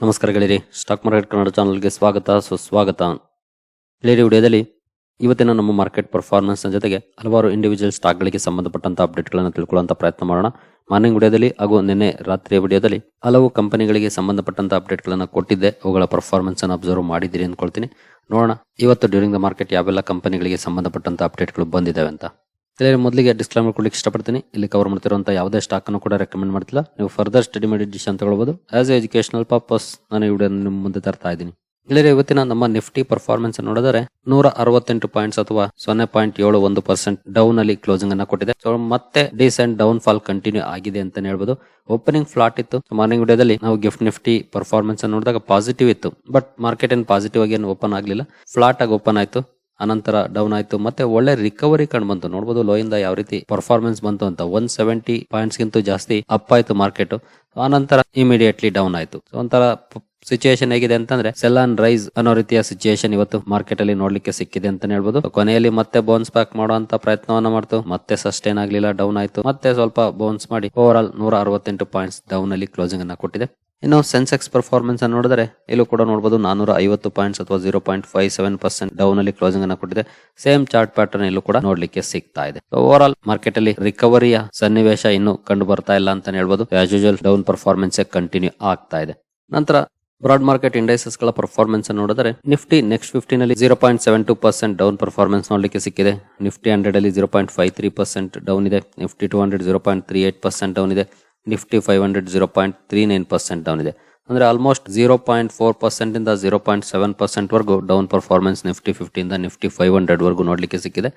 ನಮಸ್ಕಾರ ಗೆಳೆಯರಿ stock market Kannada ಚಾನಲ್ಗೆ ಸ್ವಾಗತ, ಸುಸ್ವಾಗತ. ಗೆಳೆಯರಿ, ವಿಡಿಯೋದಲ್ಲಿ ಇವತ್ತಿನ ನಮ್ಮ ಮಾರ್ಕೆಟ್ ಪರ್ಫಾರ್ಮೆನ್ಸ್ ಜೊತೆಗೆ ಹಲವಾರು ಇಂಡಿವಿಜುವಲ್ ಸ್ಟಾಕ್ಗಳಿಗೆ ಸಂಬಂಧಪಟ್ಟಂತ ಅಪ್ಡೇಟ್ಗಳನ್ನು ತಿಳ್ಕೊಳ್ಳುವಂತ ಪ್ರಯತ್ನ ಮಾಡೋಣ. ಮಾರ್ನಿಂಗ್ ವಿಡಿಯೋದಲ್ಲಿ ಹಾಗೂ ನಿನ್ನೆ ರಾತ್ರಿಯ ವಿಡಿಯೋದಲ್ಲಿ ಹಲವು ಕಂಪನಿಗಳಿಗೆ ಸಂಬಂಧಪಟ್ಟಂತ ಅಪ್ಡೇಟ್ಗಳನ್ನು ಕೊಟ್ಟಿದ್ದೆ. ಅವುಗಳ ಪರ್ಫಾರ್ಮೆನ್ಸ್ ಅನ್ನು ಅಬ್ಸರ್ವ್ ಮಾಡಿದ್ದೀರಿ ಅಂದ್ಕೊಳ್ತೀನಿ. ನೋಡೋಣ, ಇವತ್ತು ಡ್ಯೂರಿಂಗ್ ದ ಮಾರ್ಕೆಟ್ ಯಾವೆಲ್ಲ ಕಂಪನಿಗಳಿಗೆ ಸಂಬಂಧಪಟ್ಟಂತ ಅಪ್ಡೇಟ್ಗಳು ಬಂದಿದ್ದಾವೆ ಅಂತ. ಗೆಳೆಯರೆ ಮೊದಲಿಗೆ ಡಿಸ್ಕ್ಲೈಮರ್ ಕೊಡ್ಲಿಕ್ಕೆ ಇಷ್ಟಪಡ್ತೀನಿ. ಇಲ್ಲಿ ಕವರ್ ಮಾಡ್ತಿರುವಂಥ ಯಾವುದೇ ಸ್ಟಾಕ್ ಅನ್ನು ಕೂಡ ರೆಕಮೆಂಡ್ ಮಾಡ್ತಿಲ್ಲ. ನೀವು ಫರ್ದರ್ ಸ್ಟಡಿ ಮಾಡಿ ಅಂತ ತಗೊಳ್ಬಹುದು ಆಸ್ ಎಜುಕೇಶನಲ್ ಪರ್ಪಸ್ ನಾನು ವಿಡಿಯೋ ನಿಮ್ಮ ಮುಂದೆ ತರ್ತಾ ಇದ್ದೀನಿ. ಗೆಳೆಯರೆ, ಇವತ್ತಿನ ನಮ್ಮ ನಿಫ್ಟಿ ಪರ್ಫಾರ್ಮೆನ್ಸ್ ನೋಡಿದರೆ ನೂರ ಅರವತ್ತೆಂಟು ಪಾಯಿಂಟ್ಸ್ ಅಥವಾ ಸೊನ್ನೆ ಪಾಯಿಂಟ್ ಏಳು ಒಂದು ಪರ್ಸೆಂಟ್ ಡೌನ್ ಅಲ್ಲಿ ಕ್ಲೋಸಿಂಗ್ ಅನ್ನ ಕೊಟ್ಟಿದೆ. ಸೊ ಮತ್ತೆ ಡೀಸೆಂಟ್ ಡೌನ್ ಫಾಲ್ ಕಂಟಿನ್ಯೂ ಆಗಿದೆ ಅಂತ ಹೇಳ್ಬೋದು. ಓಪನಿಂಗ್ ಫ್ಲಾಟ್ ಇತ್ತು. ಮಾರ್ನಿಂಗ್ ವಿಡಿಯೋದಲ್ಲಿ ನಾವು ಗಿಫ್ಟ್ ನಿಫ್ಟಿ ಪರ್ಫಾರ್ಮೆನ್ಸ್ ನೋಡಿದಾಗ ಪಾಸಿಟಿವ್ ಇತ್ತು. ಬಟ್ ಮಾರ್ಕೆಟ್ ಏನ್ ಪಾಸಿಟಿವ್ ಆಗಿ ಏನು ಓಪನ್ ಆಗಲಿಲ್ಲ. ಫ್ಲಾಟ್ ಆಗಿ ಓಪನ್ ಆಯ್ತು. ಅನಂತರ ಡೌನ್ ಆಯ್ತು. ಮತ್ತೆ ಒಳ್ಳೆ ರಿಕವರಿ ಕಂಡು ಬಂತು. ನೋಡಬಹುದು ಲೋ ಇಂದ ಯಾವ ರೀತಿ ಪರ್ಫಾರ್ಮೆನ್ಸ್ ಬಂತು ಅಂತ. ಒನ್ ಸೆವೆಂಟಿ ಪಾಯಿಂಟ್ಸ್ ಗಿಂತ ಜಾಸ್ತಿ ಅಪ್ ಆಯ್ತು ಮಾರ್ಕೆಟ್ ಆನಂತರ ಇಮಿಡಿಯೇಟ್ಲಿ ಡೌನ್ ಆಯ್ತು. ಒಂಥರ ಸಿಚುಯೇಷನ್ ಹೇಗಿದೆ ಅಂತಂದ್ರೆ ಸೆಲ್ ಅಂಡ್ ರೈಸ್ ಅನ್ನೋ ರೀತಿಯ ಸಿಚುಯೇಷನ್ ಇವತ್ತು ಮಾರ್ಕೆಟ್ ಅಲ್ಲಿ ನೋಡ್ಲಿಕ್ಕೆ ಸಿಕ್ಕಿದೆ ಅಂತ ಹೇಳ್ಬೋದು. ಕೊನೆಯಲ್ಲಿ ಮತ್ತೆ ಬೌನ್ಸ್ ಬ್ಯಾಕ್ ಮಾಡುವಂತ ಪ್ರಯತ್ನವನ್ನ ಮಾಡ್ತು. ಮತ್ತೆ ಸಸ್ಟೈನ್ ಆಗ್ಲಿಲ್ಲ ಡೌನ್ ಆಯ್ತು. ಮತ್ತೆ ಸ್ವಲ್ಪ ಬೌನ್ಸ್ ಮಾಡಿ ಓವರ್ ಆಲ್ ನೂರ ಅರವತ್ತೆಂಟು ಪಾಯಿಂಟ್ಸ್ ಡೌನ್ ಅಲ್ಲಿ ಕ್ಲೋಸಿಂಗ್ ಅನ್ನ ಕೊಟ್ಟಿದೆ. ಇನ್ನು ಸೆನ್ಸೆಕ್ಸ್ ಪರ್ಫಾರ್ಮೆನ್ಸ್ ಅನ್ನು ನೋಡಿದ್ರೆ ಇಲ್ಲೂ ಕೂಡ ನೋಡಬಹುದು ನಾನೂರ ಐವತ್ತು ಪಾಯಿಂಟ್ಸ್ ಅಥವಾ zero point five seven percent down ಅಲ್ಲಿ ಕ್ಲೋಸಿಂಗ್ ಅನ್ನು ಕೊಟ್ಟಿದೆ. ಸೇಮ್ ಚಾರ್ಟ್ ಪ್ಯಾಟರ್ನ್ ಇಲ್ಲೂ ಕೂಡ ನೋಡ್ಲಿಕ್ಕೆ ಸಿಗ್ತಾ ಇದೆ. ಓವರ್ ಆಲ್ ಮಾರ್ಕೆಟ್ ಅಲ್ಲಿ ರಿಕವರಿಯ ಸನ್ನಿವೇಶ ಇನ್ನು ಕಂಡು ಬರ್ತಾ ಇಲ್ಲ ಅಂತ ಹೇಳ್ಬೋದು. As usual down performance continue ಆಗ್ತಾ ಇದೆ. ನಂತರ ಬ್ರಾಡ್ ಮಾರ್ಕೆಟ್ ಇಂಡೈಸಸ್ಗಳ ಪರ್ಫಾರ್ಮೆನ್ಸ್ ನೋಡಿದ್ರೆ ನಿಫ್ಟಿ ನೆಕ್ಸ್ಟ್ ಫಿಫ್ಟಿನ್ ಅಲ್ಲಿ zero point seven two percent down performance ನೋಡ್ಲಿಕ್ಕೆ ಸಿಕ್ಕಿದೆ. ನಿಫ್ಟಿ ಹಂಡ್ರೆಡ್ ಅಲ್ಲಿ zero point five three percent down ಇದೆ. Nifty two hundred zero point three eight percent down ಇದೆ. Nifty five hundred zero point three nine percent down ಇದೆ. ಅಂದರೆ almost zero point four ಪರ್ಸೆಂಟಿಂದ zero point seven percent ವರೆಗೂ down performance Nifty ಫಿಫ್ಟಿಯಿಂದ Nifty five hundred ವರೆಗೂ ನೋಡ್ಲಿಕ್ಕೆ ಸಿಕ್ಕಿದೆ.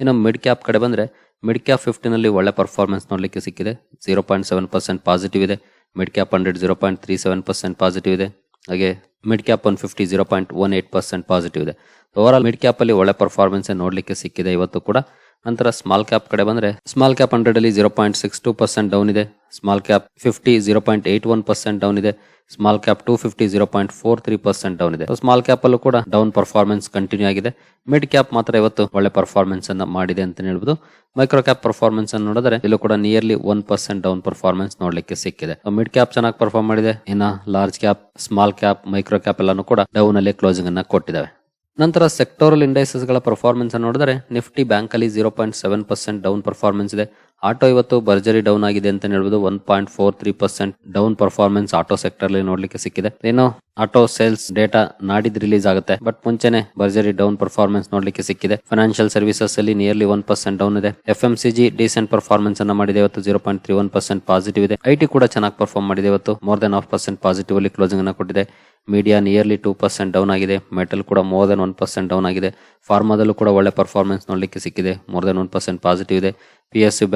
ಇನ್ನು ಮಿಡ್ ಕ್ಯಾಪ್ ಕಡೆ ಬಂದರೆ ಮಿಡ್ ಕ್ಯಾಪ್ ಫಿಫ್ಟಿನಲ್ಲಿ ಒಳ್ಳೆ ಪರ್ಫಾರ್ಮೆನ್ಸ್ ನೋಡಲಿಕ್ಕೆ ಸಿಕ್ಕಿದೆ. Zero point seven percent positive ಇದೆ. Mid cap hundred zero point three seven percent positive ಇದೆ. ಹಾಗೆ mid cap one fifty zero point one eight percent positive ಇದೆ. ಓವರ್ ಆಲ್ ಮಿಡ್ ಕ್ಯಾಪಲ್ಲಿ ಒಳ್ಳೆ ಪರ್ಫಾರ್ಮೆನ್ಸ್ ನೋಡಲಿಕ್ಕೆ ಸಿಕ್ಕಿದೆ ಇವತ್ತು ಕೂಡ. ನಂತರ ಸ್ಮಾಲ್ ಕ್ಯಾಪ್ ಕಡೆ ಬಂದ್ರೆ ಸ್ಮಾಲ್ ಕ್ಯಾಪ್ ಹಂಡ್ರೆಡ್ ಅಲ್ಲಿ zero point six two percent down ಇದೆ. Small cap fifty zero point eight one percent down ಇದೆ. Small cap two fifty zero point four three percent down ಇದೆ. ಸ್ಮಾಲ್ ಕ್ಯಾಪ್ ಅಲ್ಲೂ ಕೂಡ down performance continue ಆಗಿದೆ. Mid cap ಮಾತ್ರ ಇವತ್ತು ಒಳ್ಳೆ performance ಅನ್ನ ಮಾಡಿದೆ ಅಂತ ಹೇಳ್ಬೋದು. ಮೈಕ್ರೋ ಕ್ಯಾಪ್ ಪರ್ಫಾರ್ಮೆನ್ಸ್ ಅನ್ನು ನೋಡಿದ್ರೆ ಇಲ್ಲೂ ಕೂಡ nearly one percent down performance ನೋಡ್ಲಿಕ್ಕೆ ಸಿಕ್ಕಿದೆ. ಮಿಡ್ ಕ್ಯಾಪ್ ಚೆನ್ನಾಗಿ ಪರ್ಫಾರ್ಮ್ ಮಾಡಿದೆ. ಇನ್ನ large cap small cap micro cap ಎಲ್ಲಾನು ಕೂಡ ಡೌನ್ ಅಲ್ಲಿ ಕ್ಲೋಸಿಂಗ್ ಅನ್ನ ಕೊಟ್ಟಿದ್ದಾವೆ. ನಂತರ ಸೆಕ್ಟೋರಲ್ ಇಂಡೈಸಸ್ಗಳ ಪರ್ಫಾರ್ಮೆನ್ಸ್ ನೋಡಿದ್ರೆ ನಿಫ್ಟಿ ಬ್ಯಾಂಕಲ್ಲಿ zero point seven percent down performance ಇದೆ. ಆಟೋ ಇವತ್ತು ಭರ್ಜರಿ ಡೌನ್ ಆಗಿದೆ ಅಂತ ಹೇಳ್ಬೋದು. One point four three percent down performance auto sector ಅಲ್ಲಿ ನೋಡ್ಲಿಕ್ಕೆ ಸಿಕ್ಕಿದೆ. ಏನು ಆಟೋ ಸೇಲ್ಸ್ ಡೇಟಾ ನಾಡಿದ್ ರಿಲೀಸ್ ಆಗುತ್ತೆ. ಬಟ್ ಮುಂಚೆನೆ ಭರ್ಜರಿ ಡೌನ್ ಪರ್ಫಾರ್ಮೆನ್ಸ್ ನೋಡ್ಲಿಕ್ಕೆ ಸಿಕ್ಕಿದೆ. ಫೈನಾನ್ಷಿಯಲ್ ಸರ್ವಿಸಸ್ ಅಲ್ಲಿ ನಿಯರ್ಲಿ ಒನ್ ಪರ್ಸೆಂಟ್ ಡೌನ್ ಇದೆ. F M C G decent performance ಅನ್ನ ಮಾಡಿದೆ ಇವತ್ತು. Zero point three one percent positive ಇದೆ. ಐಟಿ ಕೂಡ ಚೆನ್ನಾಗಿ ಪರ್ಫಾರ್ಮ್ ಮಾಡಿದೆ ಇವತ್ತು. More than half percent positive ಅಲ್ಲಿ ಕ್ಲೋಸಿಂಗ್ ಅನ್ನ ಕೊಟ್ಟಿದೆ. Media nearly two percent down ಆಗಿದೆ. ಮೆಟಲ್ ಕೂಡ more than one percent down ಆಗಿದೆ. ಫಾರ್ಮಾದಲ್ಲೂ ಕೂಡ ಒಳ್ಳೆ ಪರ್ಫಾರ್ಮೆನ್ಸ್ ನೋಡ್ಲಿಕ್ಕೆ ಸಿಕ್ಕಿದೆ. More than one percent positive ಇದೆ. P S U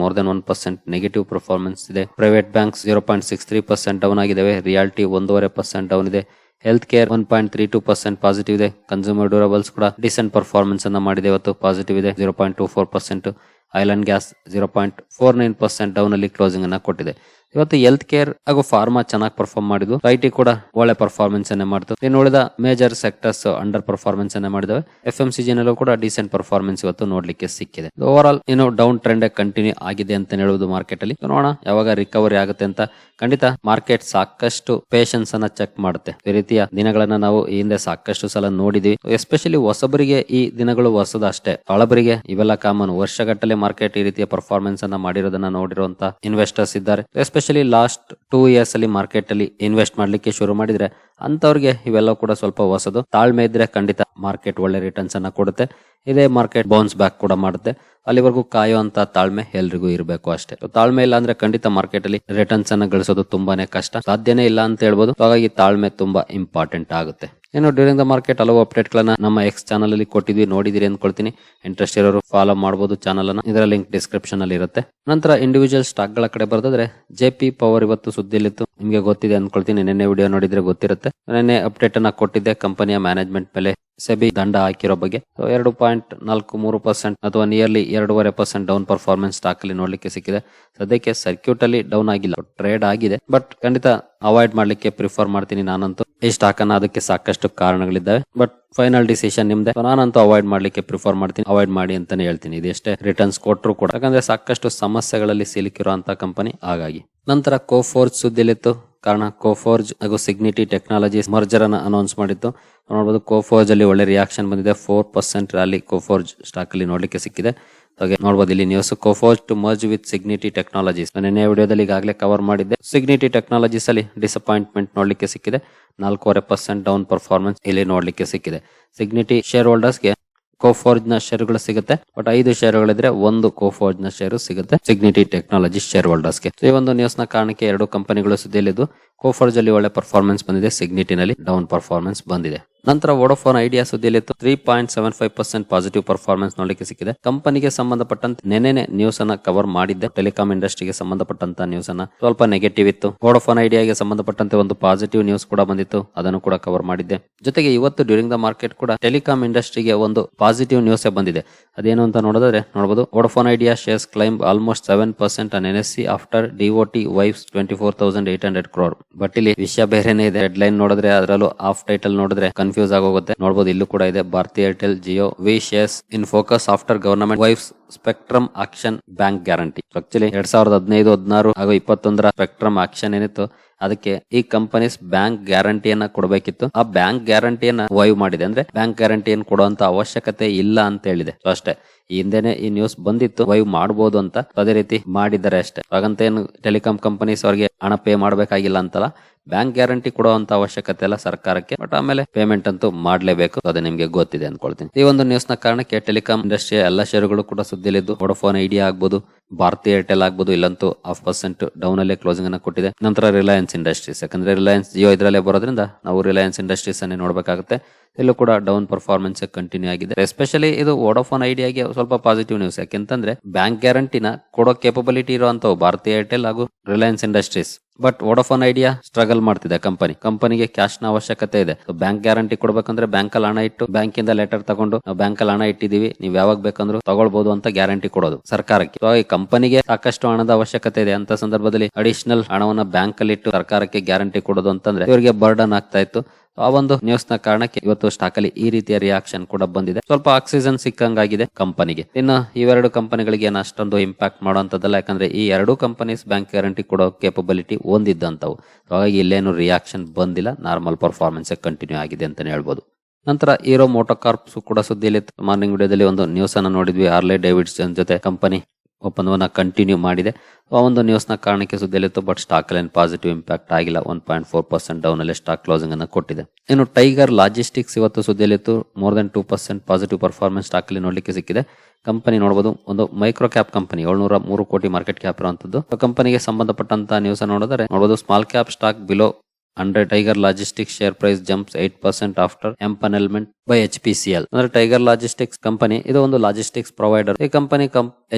more than one percent negative performance ಇದೆ. Private banks zero point six three percent down ಆಗಿದ್ದಾವೆ. ರಿಯಾಲಿಟಿ ಒಂದೂವರೆ ಪರ್ಸೆಂಟ್ ಡೌನ್ ಇದೆ. Health care one point three two percent positive ಇದೆ. Consumer durables ಕೂಡ decent performance ಅನ್ನ ಮಾಡಿದೆ ಇವತ್ತು positive ಇದೆ. Zero point two four percent oil and gas zero point four nine percent down ಅಲ್ಲಿ ಕ್ಲೋಸಿಂಗ್ ಅನ್ನ ಕೊಟ್ಟಿದೆ. ಇವತ್ತು ಹೆಲ್ತ್ ಕೇರ್ ಹಾಗೂ ಫಾರ್ಮಾ ಚೆನ್ನಾಗಿ ಪರ್ಫಾರ್ಮ್ ಮಾಡಿದ್ವು ಐಟಿ ಕೂಡ ಒಳ್ಳೆ ಪರ್ಫಾರ್ಮೆನ್ಸ್ ಅನ್ನೇ ಮಾಡ್ತು. ಇನ್ನು ಉಳಿದ ಮೇಜರ್ ಸೆಕ್ಟರ್ಸ್ ಅಂಡರ್ ಪರ್ಫಾರ್ಮೆನ್ಸ್ ಅನ್ನೇ ಮಾಡಿದವೆ ಎಫ್ ಎಂ ಸಿ ನಲ್ಲೂ ಕೂಡ ಡಿಸೆಂಟ್ ಪರ್ಫಾರ್ಮೆನ್ಸ್ ಇವತ್ತು ನೋಡ್ಲಿಕ್ಕೆ ಸಿಕ್ಕಿದೆ. ಓವರ್ ಆಲ್ ಏನು ಡೌನ್ ಟ್ರೆಂಡ್ ಕಂಟಿನ್ಯೂ ಆಗಿದೆ ಅಂತ ಹೇಳುವುದು ಮಾರ್ಕೆಟ್ ಅಲ್ಲಿ. ನೋಡೋಣ, ಯಾವಾಗ ರಿಕವರಿ ಆಗುತ್ತೆ ಅಂತ. ಖಂಡಿತ ಮಾರ್ಕೆಟ್ ಸಾಕಷ್ಟು ಪೇಷನ್ಸ್ ಅನ್ನ ಚೆಕ್ ಮಾಡುತ್ತೆ. ಈ ರೀತಿಯ ದಿನಗಳನ್ನ ನಾವು ಈ ಹಿಂದೆ ಸಾಕಷ್ಟು ಸಲ ನೋಡಿದ್ವಿ. ಎಸ್ಪೆಷಲಿ ಹೊಸಬರಿಗೆ ಈ ದಿನಗಳು ಹೊಸದಷ್ಟೇ ಹಳಬರಿಗೆ ಇವೆಲ್ಲ ಕಾಮನ್ ವರ್ಷಗಟ್ಟಲೆ ಮಾರ್ಕೆಟ್ ಈ ರೀತಿಯ ಪರ್ಫಾರ್ಮೆನ್ಸ್ ಅನ್ನ ಮಾಡಿರೋದನ್ನ ನೋಡಿರುವಂತ ಇನ್ವೆಸ್ಟರ್ಸ್ ಇದ್ದಾರೆ. ಎಸ್ಪೆಷಲಿ ಲಾಸ್ಟ್ ಟೂ ಇಯರ್ಸ್ ಅಲ್ಲಿ ಮಾರ್ಕೆಟ್ ಅಲ್ಲಿ ಇನ್ವೆಸ್ಟ್ ಮಾಡ್ಲಿಕ್ಕೆ ಶುರು ಮಾಡಿದ್ರೆ ಅಂತವ್ರಿಗೆ ಇವೆಲ್ಲ ಕೂಡ ಸ್ವಲ್ಪ ಹೊಸದು. ತಾಳ್ಮೆ ಇದ್ರೆ ಖಂಡಿತ ಮಾರ್ಕೆಟ್ ಒಳ್ಳೆ ರಿಟರ್ನ್ಸ್ ಅನ್ನ ಕೊಡುತ್ತೆ. ಇದೇ ಮಾರ್ಕೆಟ್ ಬೌನ್ಸ್ ಬ್ಯಾಕ್ ಕೂಡ ಮಾಡುತ್ತೆ. ಅಲ್ಲಿವರೆಗೂ ಕಾಯುವಂತ ತಾಳ್ಮೆ ಎಲ್ರಿಗೂ ಇರಬೇಕು ಅಷ್ಟೇ. ತಾಳ್ಮೆ ಇಲ್ಲ ಅಂದ್ರೆ ಖಂಡಿತ ಮಾರ್ಕೆಟ್ ಅಲ್ಲಿ ರಿಟರ್ನ್ಸ್ ಅನ್ನ ಗಳಿಸೋದು ತುಂಬಾನೇ ಕಷ್ಟ. ಸಾಧ್ಯನೇ ಇಲ್ಲ ಅಂತ ಹೇಳ್ಬೋದು. ಹಾಗಾಗಿ ತಾಳ್ಮೆ ತುಂಬಾ ಇಂಪಾರ್ಟೆಂಟ್ ಆಗುತ್ತೆ. ಏನೋ ಡ್ಯೂರಿಂಗ್ ದ ಮಾರ್ಕೆಟ್ ಹಲವು ಅಪ್ಡೇಟ್ ಗಳನ್ನ ನಮ್ಮ ಎಕ್ಸ್ ಚಾನಲ್ ಅಲ್ಲಿ ಕೊಟ್ಟಿದ್ವಿ. ನೋಡಿದಿರಿ ಅನ್ಕೊಳ್ತೀನಿ. ಇಂಟ್ರೆಸ್ಟ್ ಇರೋರು ಫಾಲೋ ಮಾಡಬಹುದು ಚಾನಲ್ ಅನ್ನ. ಇದರ ಲಿಂಕ್ ಡಿಸ್ಕ್ರಿಪ್ಷನ್ ಅಲ್ಲಿ ಇರುತ್ತೆ. ನಂತರ ಇಂಡಿವಿಜುವಲ್ ಸ್ಟಾಕ್ಗಳ ಕಡೆ ಬರ್ತದ್ರೆ ಜೆ ಪಿ ಪವರ್ ಇವತ್ತು ಸುದ್ದಿಲಿತ್ತು ನಿಮ್ಗೆ ಗೊತ್ತಿದೆ ಅನ್ಕೊಳ್ತೀನಿ. ನಿನ್ನೆ ವಿಡಿಯೋ ನೋಡಿದ್ರೆ ಗೊತ್ತಿರುತ್ತೆ. ನಿನ್ನೆ ಅಪ್ಡೇಟ್ ಅನ್ನ ಕೊಟ್ಟಿದ್ದೆ. ಕಂಪನಿಯ ಮ್ಯಾನೇಜ್ಮೆಂಟ್ ಮೇಲೆ ಸೆಬಿ ದಂಡ ಹಾಕಿರೋ ಬಗ್ಗೆ. ಎರಡು ಪಾಯಿಂಟ್ ನಾಲ್ಕು ಮೂರು ಪರ್ಸೆಂಟ್ ಅಥವಾ ನಿಯರ್ಲಿ ಎರಡೂವರೆ ಪರ್ಸೆಂಟ್ ಡೌನ್ ಪರ್ಫಾರ್ಮೆನ್ಸ್ ಸ್ಟಾಕ್ ಅಲ್ಲಿ ನೋಡ್ಲಿಕ್ಕೆ ಸಿಕ್ಕಿದೆ. ಸದ್ಯಕ್ಕೆ ಸರ್ಕ್ಯೂಟ್ ಅಲ್ಲಿ ಡೌನ್ ಆಗಿಲ್ಲ. ಟ್ರೇಡ್ ಆಗಿದೆ. ಬಟ್ ಖಂಡಿತ ಅವಾಯ್ಡ್ ಮಾಡ್ಲಿಕ್ಕೆ ಪ್ರಿಫರ್ ಮಾಡ್ತೀನಿ ನಾನಂತೂ. ಈ ಸ್ಟಾಕ್ ಅನ್ನ ಅದಕ್ಕೆ ಸಾಕಷ್ಟು ಕಾರಣಗಳಿದ್ದಾವೆ. ಬಟ್ ಫೈನಲ್ ಡಿಸಿಷನ್ ನಿಮ್ದೆ. ನಾನಂತೂ ಅವಾಯ್ಡ್ ಮಾಡ್ಲಿಕ್ಕೆ ಪ್ರಿಫರ್ ಮಾಡ್ತೀನಿ. ಅವಾಯ್ಡ್ ಮಾಡಿ ಅಂತಾನೆ ಹೇಳ್ತೀನಿ. ಇದೆಷ್ಟೇ ರಿಟರ್ನ್ಸ್ ಕೊಟ್ಟರು ಕೂಡ. ಯಾಕಂದ್ರೆ ಸಾಕಷ್ಟು ಸಮಸ್ಯೆಗಳಲ್ಲಿ ಸಿಲುಕಿರುವಂತಹ ಕಂಪನಿ ಹಾಗಾಗಿ. ನಂತರ ಕೋಫೋರ್ಸ್ ಸುದ್ದಿಲಿತ್ತು ಕಾರಣ ಕೋಫೋರ್ಜ್ ಹಾಗೂ ಸಿಗ್ನಿಟಿ ಟೆಕ್ನಾಲಜಿ ಮರ್ಜರ್ ಅನ್ನು ಅನೌನ್ಸ್ ಮಾಡಿತ್ತು. ನೋಡಬಹುದು ಕೋಫೋರ್ಜ್ ಅಲ್ಲಿ ಒಳ್ಳೆ ರಿಯಾಕ್ಷನ್ ಬಂದಿದೆ. Four percent rally Coforge stock ಅಲ್ಲಿ ನೋಡ್ಲಿಕ್ಕೆ ಸಿಕ್ಕಿದೆ. ಹಾಗೆ ನೋಡಬಹುದು ಇಲ್ಲಿ news Coforge to merge with Cigniti technologies ನಿನ್ನೆ ವಿಡಿಯೋದಲ್ಲಿ ಈಗಾಗಲೇ ಕವರ್ ಮಾಡಿದ್ದೆ. ಸಿಗ್ನಿಟಿ ಟೆಕ್ನಾಲಜೀಸ್ ಅಲ್ಲಿ ಡಿಸಪಾಯಿಂಟ್ಮೆಂಟ್ ನೋಡ್ಲಿಕ್ಕೆ ಸಿಕ್ಕಿದೆ. ನಾಲ್ಕೂವರೆ ಪರ್ಸೆಂಟ್ ಡೌನ್ ಪರ್ಫಾರ್ಮೆನ್ಸ್ ಇಲ್ಲಿ ನೋಡ್ಲಿಕ್ಕೆ ಸಿಕ್ಕಿದೆ. ಸಿಗ್ನಿಟಿ ಶೇರ್ ಹೋಲ್ಡರ್ಸ್ಗೆ ಕೋಫೋರ್ಜ್ನ ಶೇರುಗಳು ಸಿಗುತ್ತೆ. ಬಟ್ ಐದು ಶೇರುಗಳಿದ್ರೆ ಒಂದು ಕೋಫೋರ್ಜ್ನ ಶೇರು ಸಿಗುತ್ತೆ ಸಿಗ್ನಿಟಿ ಟೆಕ್ನಾಲಜಿ ಶೇರ್ ಹೋಲ್ಡರ್ಸ್ಗೆ ಈ ಒಂದು ನ್ಯೂಸ್ನ ಕಾರಣಕ್ಕೆ ಎರಡು ಕಂಪನಿಗಳು ಸುದ್ದಿಯಲ್ಲಿದ್ದು ಕೋಫೋರ್ಜ್ ಅಲ್ಲಿ ಒಳ್ಳೆ ಪರ್ಫಾರ್ಮೆನ್ಸ್ ಬಂದಿದೆ. ಸಿಗ್ನಿಟಿನಲ್ಲಿ ಡೌನ್ ಪರ್ಫಾರ್ಮೆನ್ಸ್ ಬಂದಿದೆ. ನಂತರ Vodafone Idea ಸುದ್ದಿಯಲ್ಲಿ three point seven five percent positive performance ನೋಡಲಿಕ್ಕೆ ಸಿಕ್ಕಿದೆ. ಕಂಪನಿಗೆ ಸಂಬಂಧಪಟ್ಟಂತೆ ನೆನೆನೆ ನ್ಯೂಸ್ ಅನ್ನ ಕವರ್ ಮಾಡಿದ್ದೆ. ಟೆಲಿಕಾಂ ಇಂಡಸ್ಟ್ರಿಗೆ ಸಂಬಂಧಪಟ್ಟಂತ ನ್ಯೂಸ್ ಅನ್ನ ಸ್ವಲ್ಪ ನೆಗೆಟಿವ್ ಇತ್ತು. ವೋಡೋಫೋನ್ ಐಡಿಯಾಗೆ ಸಂಬಂಧಪಟ್ಟಂತೆ ಒಂದು ಪಾಸಿಟಿವ್ ನ್ಯೂಸ್ ಕೂಡ ಬಂದಿತ್ತು. ಅದನ್ನು ಕೂಡ ಕವರ್ ಮಾಡಿದ್ದೆ. ಜೊತೆಗೆ ಇವತ್ತು ಡ್ಯೂರಿಂಗ್ ದ ಮಾರ್ಕೆಟ್ ಕೂಡ ಟೆಲಿಕಾಂ ಇಂಡಸ್ಟ್ರಿಗೆ ಒಂದು ಪಾಸಿಟಿವ್ ನ್ಯೂಸ್ ಬಂದಿದೆ. ಅದೇನು ಅಂತ ನೋಡಿದ್ರೆ ನೋಡಬಹುದು Vodafone Idea shares climb almost seven percent on N S C after DoT waives twenty four thousand eight hundred crore but ಇಲ್ಲಿ ವಿಷಯ ಬೇರೆನೆ ಇದೆ. ಹೆಡ್ ಲೈನ್ ನೋಡಿದ್ರೆ ಅದರಲ್ಲೂ ಆಫ್ ಟೈಟಲ್ ನೋಡಿದ್ರೆ ಕನ್ಫ್ಯೂಸ್ ಆಗೋಗುತ್ತೆ. ನೋಡಬಹುದು ಇಲ್ಲೂ ಕೂಡ ಇದೆ. Bharti Airtel Jio Vi shares in focus after government waives spectrum auction bank guarantee. Actually ಎರಡ್ ಸಾವಿರದ ಹದಿನೈದು, ಹದಿನಾರು ಹಾಗೂ ಇಪ್ಪತ್ತೊಂದರ ಸ್ಪೆಕ್ಟ್ರಮ್ ಆಕ್ಷನ್ ಏನಿತ್ತು, ಅದಕ್ಕೆ ಈ ಕಂಪನೀಸ್ ಬ್ಯಾಂಕ್ ಗ್ಯಾರಂಟಿಯನ್ನ ಕೊಡಬೇಕಿತ್ತು. ಆ ಬ್ಯಾಂಕ್ ಗ್ಯಾರಂಟಿಯನ್ನ ವೈವ್ ಮಾಡಿದೆ. ಅಂದ್ರೆ ಬ್ಯಾಂಕ್ ಗ್ಯಾರಂಟಿಯನ್ನು ಕೊಡುವಂತ ಅವಶ್ಯಕತೆ ಇಲ್ಲ ಅಂತ ಹೇಳಿದೆ. ಅಷ್ಟೇ. ಈ ಹಿಂದೆನೆ ಈ ನ್ಯೂಸ್ ಬಂದಿತ್ತು, ವೈವ್ ಮಾಡಬಹುದು ಅಂತ ಅದೇ ರೀತಿ ಮಾಡಿದ್ದಾರೆ ಅಷ್ಟೇ. ಹಾಗಂತ ಏನು ಟೆಲಿಕಾಂ ಕಂಪನೀಸ್ ಅವರಿಗೆ ಹಣ ಪೇ ಮಾಡಬೇಕಾಗಿಲ್ಲ ಅಂತಲ್ಲ. ಬ್ಯಾಂಕ್ ಗ್ಯಾರಂಟಿ ಕೊಡುವಂತ ಅವಶ್ಯಕತೆ ಇಲ್ಲ ಸರ್ಕಾರಕ್ಕೆ, ಬಟ್ ಆಮೇಲೆ ಪೇಮೆಂಟ್ ಅಂತೂ ಮಾಡ್ಲೇಬೇಕು. ಅದು ನಿಮ್ಗೆ ಗೊತ್ತಿದೆ ಅನ್ಕೊಳ್ತೀನಿ. ಈ ಒಂದು ನ್ಯೂಸ್ನ ಕಾರಣಕ್ಕೆ ಟೆಲಿಕಾಂ ಇಂಡಸ್ಟ್ರಿಯ ಎಲ್ಲ ಶೇರುಗಳು ಕೂಡ ಸುದ್ದಿಲಿದ್ದು ವೋಡಫೋನ್ ಐಡಿಯಾ ಆಗ್ಬೋದು, ಭಾರತಿ ಏರ್ಟೆಲ್ ಆಗ್ಬೋದು, ಇಲ್ಲಂತೂ ಹಾಫ್ ಪರ್ಸೆಂಟ್ ಡೌನ್ ಅಲ್ಲೇ ಕ್ಲೋಸಿಂಗ್ ಅನ್ನ ಕೊಟ್ಟಿದೆ. ನಂತರ ರಿಲಯನ್ಸ್ ಇಂಡಸ್ಟ್ರೀಸ್ ಯಾಕಂದ್ರೆ ರಿಲಯನ್ಸ್ ಜಿಯೋ ಇದರಲ್ಲೇ ಬರೋದ್ರಿಂದ ನಾವು ರಿಲಯನ್ಸ್ ಇಂಡಸ್ಟ್ರೀಸ್ ಅನ್ನೇ ನೋಡಬೇಕಾಗುತ್ತೆ. ಇಲ್ಲೂ ಕೂಡ ಡೌನ್ ಪರ್ಫಾರ್ಮೆನ್ಸ್ ಕಂಟಿನ್ಯೂ ಆಗಿದೆ. ಎಸ್ಪೆಷಲಿ ಇದು ವೋಡೋಫೋನ್ ಐಡಿಯಾಗೆ ಸ್ವಲ್ಪ ಪಾಸಿಟಿವ್ ನ್ಯೂಸ್ ಯಾಕೆಂತಂದ್ರೆ ಬ್ಯಾಂಕ್ ಗ್ಯಾರಂಟಿನ ಕೊಡೋ ಕೇಪಬಿಲಿಟಿ ಇರುವಂತವು ಭಾರತೀಯ ಏರ್ಟೆಲ್ ಹಾಗೂ Reliance industries but Vodafone Idea struggle ಮಾಡ್ತಿದೆ ಕಂಪನಿ ಕಂಪನಿಗೆ ಕ್ಯಾಶ್ನ ಅವಶ್ಯಕತೆ ಇದೆ. ಬ್ಯಾಂಕ್ ಗ್ಯಾರಂಟಿ ಕೊಡ್ಬೇಕಂದ್ರೆ ಬ್ಯಾಂಕ್ ಅಲ್ಲಿ ಹಣ ಇಟ್ಟು ಬ್ಯಾಂಕ್ ಇಂದ ಲೆಟರ್ ತಗೊಂಡು ನಾವು ಬ್ಯಾಂಕ್ ಅಲ್ಲಿ ಹಣ ಇಟ್ಟಿದೀವಿ ನೀವು ಯಾವಾಗ ಬೇಕಂದ್ರೂ ತಗೊಳ್ಬಹುದು ಅಂತ ಗ್ಯಾರಂಟಿ ಕೊಡೋದು ಸರ್ಕಾರಕ್ಕೆ. ಈ ಕಂಪನಿಗೆ ಸಾಕಷ್ಟು ಹಣದ ಅವಶ್ಯಕತೆ ಇದೆ. ಅಂತ ಸಂದರ್ಭದಲ್ಲಿ ಅಡಿಷನಲ್ ಹಣವನ್ನ ಬ್ಯಾಂಕ್ ಅಲ್ಲಿ ಇಟ್ಟು ಸರ್ಕಾರಕ್ಕೆ ಗ್ಯಾರಂಟಿ ಕೊಡೋದು ಅಂತಂದ್ರೆ ಇವರಿಗೆ ಬರ್ಡನ್ ಆಗ್ತಾ ಇತ್ತು. ಆ ಒಂದು ನ್ಯೂಸ್ನ ಕಾರಣಕ್ಕೆ ಇವತ್ತು ಸ್ಟಾಕ್ ಅಲ್ಲಿ ಈ ರೀತಿಯ ರಿಯಾಕ್ಷನ್ ಕೂಡ ಬಂದಿದೆ. ಸ್ವಲ್ಪ ಆಕ್ಸಿಜನ್ ಸಿಕ್ಕಂಗಾಗಿದೆ ಕಂಪನಿಗೆ ಇನ್ನು ಇವೆರಡು ಕಂಪನಿಗಳಿಗೆ ಅಷ್ಟೊಂದು ಇಂಪ್ಯಾಕ್ಟ್ ಮಾಡುವಂತದ್ದಲ್ಲ ಯಾಕಂದ್ರೆ ಈ ಎರಡು ಕಂಪನೀಸ್ ಬ್ಯಾಂಕ್ ಗ್ಯಾರಂಟಿ ಕೊಡೋ ಕೇಪಬಿಲಿಟಿ ಹೊಂದಿದ್ದಂತವು ಹಾಗಾಗಿ ಇಲ್ಲೇನು ರಿಯಾಕ್ಷನ್ ಬಂದಿಲ್ಲ ನಾರ್ಮಲ್ ಪರ್ಫಾರ್ಮೆನ್ಸ್ ಕಂಟಿನ್ಯೂ ಆಗಿದೆ ಅಂತಾನೆ ಹೇಳ್ಬೋದು. ನಂತರ ಹೀರೋ ಮೋಟೋ ಕಾರ್ಪ್ಸ್ ಕೂಡ ಸುದ್ದಿಯಲ್ಲಿ ಮಾರ್ನಿಂಗ್ ವಿಡಿಯೋದಲ್ಲಿ ಒಂದು ನ್ಯೂಸ್ ಅನ್ನು ನೋಡಿದ್ವಿ. ಆರ್ಲೆ ಡೇವಿಡ್ಸನ್ ಜೊತೆ ಕಂಪನಿ ಒಪ್ಪಂದವನ್ನ ಕಂಟಿನ್ಯೂ ಮಾಡಿದೆ. ಆ ಒಂದು ನ್ಯೂಸ್ನ ಕಾರಣಕ್ಕೆ ಸುದ್ದಿಯಲ್ಲಿತ್ತು ಬಟ್ ಸ್ಟಾಕ್ ಅಲ್ಲಿ ಪಾಸಿಟಿವ್ ಇಂಪ್ಯಾಕ್ಟ್ ಆಗಿಲ್ಲ. One point four percent down ಅಲ್ಲಿ ಸ್ಟಾಕ್ ಕ್ಲೋಸಿಂಗ್ ಅನ್ನು ಕೊಟ್ಟಿದೆ. ಇನ್ನು ಟೈಗರ್ ಲಾಜಿಸ್ಟಿಕ್ಸ್ ಇವತ್ತು ಸುದ್ದಿಯಲ್ಲಿತ್ತು more than two percent positive performance stock ಅಲ್ಲಿ ನೋಡ್ಲಿಕ್ಕೆ ಸಿಕ್ಕಿದೆ. ಕಂಪನಿ ನೋಡಬಹುದು ಒಂದು ಮೈಕ್ರೋ ಕ್ಯಾಪ್ ಕಂಪನಿ ಏಳ್ನೂರ ಮೂರು ಕೋಟಿ ಮಾರ್ಕೆಟ್ ಕ್ಯಾಪ್ ಇರುವಂತದ್ದು. ಕಂಪನಿಗೆ ಸಂಬಂಧಪಟ್ಟಂತ ನ್ಯೂಸ್ ನೋಡಿದರೆ ನೋಡಬಹುದು small cap stock below under Tiger Logistics share price jumps eight percent after empanelment by H P C L ಅಂದ್ರೆ ಟೈಗರ್ ಲಾಜಿಸ್ಟಿಕ್ಸ್ ಕಂಪನಿ ಇದು ಒಂದು ಲಾಜಿಸ್ಟಿಕ್ಸ್ ಪ್ರೊವೈಡರ್ ಈ ಕಂಪನಿ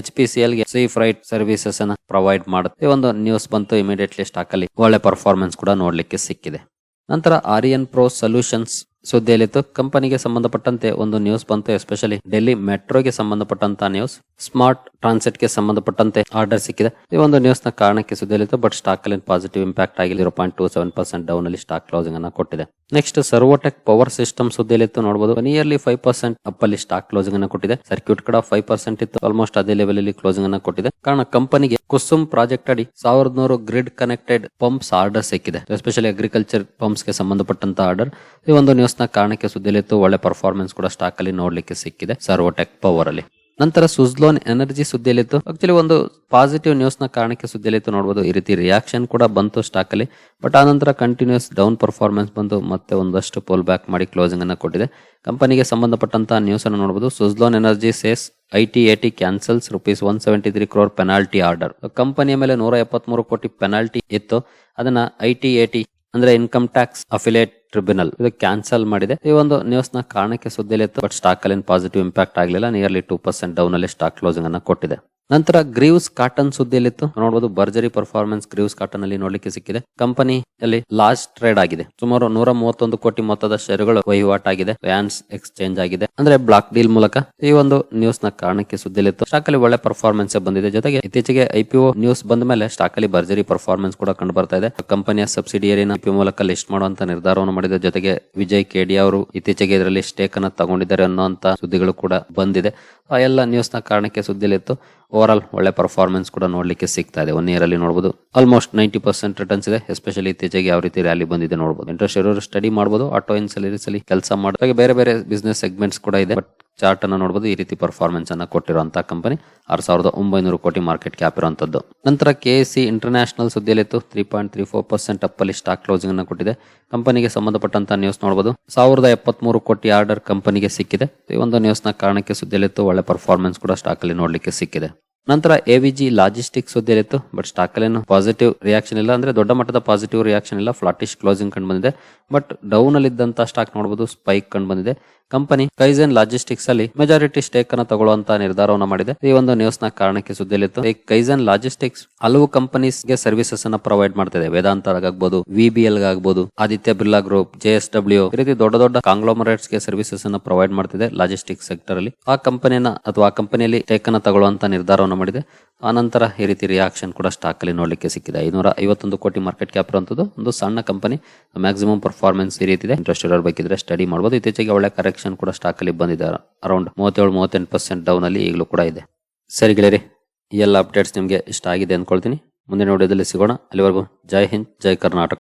ಎಚ್ ಪಿ ಸಿ ಎಲ್ಗೆ ಸೇಫ್ ರೈಟ್ ಸರ್ವಿಸಸ್ ಅನ್ನ provide ಮಾಡುತ್ತೆ. ಈ ಒಂದು news ಬಂತು ಇಮಿಡಿಯೇಟ್ಲಿ ಸ್ಟಾಕ್ ಅಲ್ಲಿ ಒಳ್ಳೆ ಪರ್ಫಾರ್ಮೆನ್ಸ್ ಕೂಡ ನೋಡ್ಲಿಕ್ಕೆ ಸಿಕ್ಕಿದೆ. ನಂತರ ಆರಿಯನ್ ಪ್ರೋ ಸೊಲ್ಯೂಷನ್ಸ್ ಸುದ್ದಿಯಲ್ಲಿತ್ತು ಕಂಪನಿಗೆ ಸಂಬಂಧಪಟ್ಟಂತೆ ಒಂದು ನ್ಯೂಸ್ ಬಂತು ಎಸ್ಪೆಷಲಿ ಡೆಲ್ಲಿ ಮೆಟ್ರೋಗೆ ಸಂಬಂಧಪಟ್ಟಂತ ನ್ಯೂಸ್ ಸ್ಮಾರ್ಟ್ ಟ್ರಾನ್ಸಿಟ್ಗೆ ಸಂಬಂಧಪಟ್ಟಂತೆ ಆರ್ಡರ್ ಸಿಕ್ಕಿದೆ. ಈ ಒಂದು ನ್ಯೂಸ್ನ ಕಾರಣಕ್ಕೆ ಸುದ್ದಿಯಲ್ಲಿತ್ತು ಬಟ್ ಸ್ಟಾಕ್ ಅಲ್ಲಿ ಪಾಸಿಟಿವ್ ಇಂಪ್ಯಾಕ್ಟ್ ಆಗಿ zero point two seven percent down ಅಲ್ಲಿ ಸ್ಟಾಕ್ ಕ್ಲೋಸಿಂಗ್ ಅನ್ನ ಕೊಟ್ಟಿದೆ. ನೆಕ್ಸ್ಟ್ ಸರ್ವೋಟೆಕ್ ಪವರ್ ಸಿಸ್ಟಮ್ ಸುದ್ದಿಯಲ್ಲಿತ್ತು ನೋಡಬಹುದು ನಿಯರ್ಲಿ ಫೈವ್ ಪರ್ಸೆಂಟ್ ಅಪ್ ಅಲ್ಲಿ ಸ್ಟಾಕ್ ಕ್ಲೋಸಿಂಗ್ ಅನ್ನ ಕೊಟ್ಟಿದೆ. ಸರ್ಕ್ಯೂಟ್ ಕೂಡ ಫೈವ್ ಪರ್ಸೆಂಟ್ ಇತ್ತು. ಆಲ್ಮೋಸ್ಟ್ ಅದೇ ಲೆವೆಲ್ ಅಲ್ಲಿ ಕ್ಲೋಸಿಂಗ್ ಅನ್ನ ಕೊಟ್ಟಿದೆ. ಕಾರಣ ಕಂಪನಿಗೆ ಕುಸುಮ್ ಪ್ರಾಜೆಕ್ಟ್ ಅಡಿ ಸಾವಿರದ ನೂರು ಗ್ರಿಡ್ ಕನೆಕ್ಟೆಡ್ ಪಂಪ್ಸ್ ಆರ್ಡರ್ ಸಿಕ್ಕಿದೆ. ಎಸ್ಪೆಷಲಿ ಅಗ್ರಿಕಲ್ಚರ್ ಪಂಪ್ಸ್ಗೆ ಸಂಬಂಧಪಟ್ಟಂತ ಆರ್ಡರ್ ಈ ಒಂದು ನ್ಯೂಸ್ ನ ಕಾರಣಕ್ಕೆ ಸುದ್ದಿಲಿತ್ತು ಒಳ್ಳೆ ಪರ್ಫಾರ್ಮೆನ್ಸ್ ಕೂಡ ಸ್ಟಾಕ್ ಅಲ್ಲಿ ನೋಡ್ಲಿಕ್ಕೆ ಸಿಕ್ಕಿದೆ ಸರ್ವೋಟೆಕ್ ಪವರ್ ಅಲ್ಲಿ. ನಂತರ ಸುಜ್ಲೋನ್ ಎನರ್ಜಿ ಸುದ್ದಿಯಲ್ಲಿತ್ತು. ಆಕ್ಚುಲಿ ಒಂದು ಪಾಸಿಟಿವ್ ನ್ಯೂಸ್ನ ಕಾರಣಕ್ಕೆ ಸುದ್ದಿಯಲ್ಲಿತ್ತು ನೋಡಬಹುದು ಈ ರೀತಿ ರಿಯಾಕ್ಷನ್ ಕೂಡ ಬಂತು ಸ್ಟಾಕ್ ಅಲ್ಲಿ. ಬಟ್ ಆ ನಂತರ ಕಂಟಿನ್ಯೂಸ್ ಡೌನ್ ಪರ್ಫಾರ್ಮೆನ್ಸ್ ಬಂದು ಮತ್ತೆ ಒಂದಷ್ಟು ಪೋಲ್ ಬ್ಯಾಕ್ ಮಾಡಿ ಕ್ಲೋಸಿಂಗ್ ಅನ್ನ ಕೊಟ್ಟಿದೆ. ಕಂಪನಿಗೆ ಸಂಬಂಧಪಟ್ಟಂತ ನ್ಯೂಸ್ ಅನ್ನು ನೋಡಬಹುದು Suzlon energy says I T A T cancels rupees one seventy three crore penalty order ಕಂಪನಿಯ ಮೇಲೆ ನೂರ ಎಪ್ಪತ್ಮೂರು ಕೋಟಿ ಪೆನಾಲ್ಟಿ ಇತ್ತು. ಅದನ್ನ ಐ ಟಿ ಎ ಟಿ ಅಂದ್ರೆ ಇನ್ಕಮ್ ಟ್ಯಾಕ್ಸ್ ಅಫಿಲೇಟ್ ಟ್ರಿಬ್ಯುನಲ್. ಇದು ಕ್ಯಾನ್ಸಲ್ ಮಾಡಿದೆ. ಈ ಒಂದು ನ್ಯೂಸ್ನ ಕಾರಣಕ್ಕೆ ಸುದ್ದಿಯಲ್ಲಿ ಬಟ್ ಸ್ಟಾಕ್ ಅಲ್ಲಿ ಪಾಸಿಟಿವ್ ಇಂಪ್ಯಾಕ್ಟ್ ಆಗಲಿಲ್ಲ. ನಿಯರ್ಲಿ ಟೂ ಪರ್ಸೆಂಟ್ ಡೌನ್ ಅಲ್ಲಿ ಸ್ಟಾಕ್ ಕ್ಲೋಸಿಂಗ್ ಅನ್ನ ಕೊಟ್ಟಿದೆ. ನಂತರ ಗ್ರೀವ್ಸ್ ಕಾಟನ್ ಸುದ್ದಿಯಲ್ಲಿತ್ತು. ನೋಡಬಹುದು ಭರ್ಜರಿ ಪರ್ಫಾರ್ಮೆನ್ಸ್ ಗ್ರೀವ್ಸ್ ಕಾಟನ್ ಅಲ್ಲಿ ನೋಡ್ಲಿಕ್ಕೆ ಸಿಕ್ಕಿದೆ. ಕಂಪನಿ ಅಲ್ಲಿ ಲಾಸ್ಟ್ ಟ್ರೇಡ್ ಆಗಿದೆ. ಸುಮಾರು ನೂರ ಮೂವತ್ತೊಂದು ಕೋಟಿ ಮೊತ್ತದ ಷೇರುಗಳು ವಹಿವಾಟಾಗಿದೆ ಫ್ಯಾನ್ಸ್ ಎಕ್ಸ್ಚೇಂಜ್ ಆಗಿದೆ. ಅಂದ್ರೆ ಬ್ಲಾಕ್ ಡೀಲ್ ಮೂಲಕ ಈ ಒಂದು ನ್ಯೂಸ್ನ ಕಾರಣಕ್ಕೆ ಸುದ್ದಿಯಲ್ಲಿತ್ತು. ಸ್ಟಾಕ್ ಅಲ್ಲಿ ಒಳ್ಳೆ ಪರ್ಫಾರ್ಮೆನ್ಸ್ ಬಂದಿದೆ. ಜೊತೆಗೆ ಇತ್ತೀಚೆಗೆ ಐಪಿಒ ನ್ಯೂಸ್ ಬಂದ ಮೇಲೆ ಸ್ಟಾಕ್ ಅಲ್ಲಿ ಭರ್ಜರಿ ಪರ್ಫಾರ್ಮೆನ್ಸ್ ಕೂಡ ಕಂಡು ಬರ್ತಾ ಇದೆ. ಕಂಪನಿಯ ಸಬ್ಸಿಡಿಯರಿನ ಮೂಲಕ ಲಿಸ್ಟ್ ಮಾಡುವಂತ ನಿರ್ಧಾರವನ್ನು ಮಾಡಿದ. ಜೊತೆಗೆ ವಿಜಯ್ ಕೆಡಿ ಅವರು ಇತ್ತೀಚೆಗೆ ಇದರಲ್ಲಿ ಸ್ಟೇಕ್ ಅನ್ನ ತಗೊಂಡಿದ್ದಾರೆ ಅನ್ನುವಂತ ಸುದ್ದಿಗಳು ಕೂಡ ಬಂದಿದೆ. ಎಲ್ಲ ನ್ಯೂಸ್ನ ಕಾರಣಕ್ಕೆ ಸುದ್ದಿಲಿತ್ತು ಓವರ್ ಆಲ್ ಒಳ್ಳೆ ಪರ್ಫಾರ್ಮೆನ್ಸ್ ಕೂಡ ನೋಡಲಿಕ್ಕೆ ಸಿಗ್ತಾ ಇದೆ. ಒನ್ ಇಯರ್ ಅಲ್ಲಿ ನೋಡಬಹುದು ಆಲ್ಮೋಸ್ಟ್ ನೈಂಟಿ ಪರ್ಸೆಂಟ್ ರಿಟರ್ನ್ಸ್ ಇದೆ. ಎಸ್ಪೆಷಲಿ ಇತ್ತೀಚೆಗೆ ಯಾವ ರೀತಿ ರ್ಯಾಲಿ ಬಂದಿದೆ ನೋಡಬಹುದು ಇಂಟ್ರೆಸ್ಟ್ ಇರೋರು ಸ್ಟಡಿ ಮಾಡಬಹುದು ಆಟೋ ಇನ್ಸಲೀಸ್ ಅಲ್ಲಿ ಕೆಲಸ ಮಾಡೋದು ಬೇರೆ ಬೇರೆ ಬಿಸ್ನೆಸ್ ಸೆಗ್ಮೆಂಟ್ಸ್ ಕೂಡ ಇದೆ. ಬಟ್ ಚಾರ್ಟ್ ಅನ್ನ ನೋಡಬಹುದು ಈ ರೀತಿ ಪರ್ಫಾರ್ಮೆನ್ಸ್ ಅನ್ನ ಕೊಟ್ಟಿರುವಂತಹ ಕಂಪನಿ ಆರ್ ಸಾವಿರದ ಒಂಬೈನೂರು ಕೋಟಿ ಮಾರ್ಕೆಟ್ ಕ್ಯಾಪ್ ಇರುವಂತದ್ದು. ನಂತರ K C international ಸುದ್ದಿಯಲ್ಲಿತ್ತು. Three point three four percent up ಅಲ್ಲಿ ಸ್ಟಾಕ್ ಕ್ಲೋಸಿಂಗ್ ಅನ್ನು ಕೊಟ್ಟಿದೆ. ಕಂಪನಿಗೆ ಸಂಬಂಧಪಟ್ಟಂತ ನ್ಯೂಸ್ ನೋಡಬಹುದು ಸಾವಿರದ ಎಪ್ಪತ್ಮೂರು ಕೋಟಿ ಆರ್ಡರ್ ಕಂಪನಿಗೆ ಸಿಕ್ಕಿದೆ. ಈ ಒಂದು ನ್ಯೂಸ್ನ ಕಾರಣಕ್ಕೆ ಸುದ್ದಿಯಲ್ಲಿತ್ತು. ಒಳ್ಳೆ ಪರ್ಫಾರ್ಮೆನ್ಸ್ ಕೂಡ ಸ್ಟಾಕ್ ಅಲ್ಲಿ ನೋಡ್ಲಿಕ್ಕೆ ಸಿಕ್ಕಿದೆ. ನಂತರ ಎ ವಿ ಜಿ ಲಾಜಿಸ್ಟಿಕ್ಸ್ ಸುದ್ದಿಯಲ್ಲಿತ್ತು ಬಟ್ ಸ್ಟಾಕ್ ಅಲ್ಲಿ ಪಾಸಿಟಿವ್ ರಿಯಾಕ್ಷನ್ ಇಲ್ಲ ಅಂದ್ರೆ ದೊಡ್ಡ ಮಟ್ಟದ ಪಾಸಿಟಿವ್ ರಿಯಾಕ್ಷನ್ ಇಲ್ಲ ಫ್ಲಾಟಿಶ್ ಕ್ಲೋಸಿಂಗ್ ಕಂಡು ಬಂದಿದೆ. ಬಟ್ ಡೌನ್ ಅಲ್ಲಿ ಇದ್ದಂತ ಸ್ಟಾಕ್ ನೋಡಬಹುದು ಸ್ಪೈಕ್ ಕಂಡು ಬಂದಿದೆ. ಕಂಪನಿ ಕೈಜನ್ ಲಾಜಿಸ್ಟಿಕ್ಸ್ ಅಲ್ಲಿ ಮೆಜಾರಿಟಿ ಸ್ಟೇಕ್ ಅನ್ನು ತಗೊಳ್ಳುವಂತ ನಿರ್ಧಾರವನ್ನು ಮಾಡಿದೆ. ಈ ಒಂದು ನ್ಯೂಸ್ನ ಕಾರಣಕ್ಕೆ ಸುದ್ದಿಯಲ್ಲಿತ್ತು. ಈ ಕೈಝನ್ ಲಾಜಿಸ್ಟಿಕ್ಸ್ ಹಲವು ಕಂಪನೀಸ್ಗೆ ಸರ್ವಿಸಸ್ ಅನ್ನ ಪ್ರೊವೈಡ್ ಮಾಡ್ತಿದೆ ವೇದಾಂತ ಆಗಬಹುದು ವಿ ಬಿ ಎಲ್ ಆಗ್ಬಹುದು Aditya Birla group J S W ಈ ರೀತಿ ದೊಡ್ಡ ದೊಡ್ಡ ಕಾಂಗ್ಲೋಮರೇಟ್ಸ್ಗೆ ಸರ್ವಿಸಸ್ ಅನ್ನ ಪ್ರೊವೈಡ್ ಮಾಡ್ತಿದೆ ಲಾಜಿಸ್ಟಿಕ್ಸ್ ಸೆಕ್ಟರ್ ಅಲ್ಲಿ. ಆ ಕಂಪನಿಯನ್ನ ಅಥವಾ ಆ ಕಂಪನಿಯಲ್ಲಿ ಸ್ಟೇಕ್ ಅನ್ನ ತಗೊಳ್ಳುವಂತ ನಿರ್ಧಾರವನ್ನು ಮಾಡಿದೆ. ಆನಂತರ ಈ ರೀತಿ ರಿಯಾಕ್ಷನ್ ಕೂಡ ಸ್ಟಾಕ್ ಅಲ್ಲಿ ನೋಡ್ಲಿಕ್ಕೆ ಸಿಕ್ಕಿದೆ. ಐನೂರ ಐವತ್ತೊಂದು ಕೋಟಿ ಮಾರ್ಕೆಟ್ ಕ್ಯಾಪ್ ಇರುವಂಥದ್ದು ಒಂದು ಸಣ್ಣ ಕಂಪನಿ ಮ್ಯಾಕ್ಸಿಮಮ್ ಪರ್ಫಾರ್ಮೆನ್ಸ್ ಈ ರೀತಿ ಇದೆ ಇಂಟ್ರೆಸ್ಟ್ ಇರೋರು ಬೇಕಿದ್ರೆ ಸ್ಟಡಿ ಮಾಡಬಹುದು ಇತ್ತೀಚೆಗೆ ಒಳ್ಳೆ ಕರೆಕ್ಷನ್ ಕೂಡ ಸ್ಟಾಕ್ ಅಲ್ಲಿ ಬಂದಿದೆ. ಅರೌಂಡ್ ಮೂವತ್ತೇಳು, ಮೂವತ್ತೆಂಟು ಪರ್ಸೆಂಟ್ ಡೌನ್ ಅಲ್ಲಿ ಈಗಲೂ ಕೂಡ ಇದೆ. ಸರಿ ಗೆಳೆಯರಿ, ಈ ಎಲ್ಲ ಅಪ್ಡೇಟ್ಸ್ ನಿಮಗೆ ಇಷ್ಟ ಆಗಿದೆ ಅಂದ್ಕೊಳ್ತೀನಿ. ಮುಂದಿನ ವಿಡಿಯೋದಲ್ಲಿ ಸಿಗೋಣ. ಅಲ್ಲಿವರೆಗೂ ಜೈ ಹಿಂದ್, ಜೈ ಕರ್ನಾಟಕ.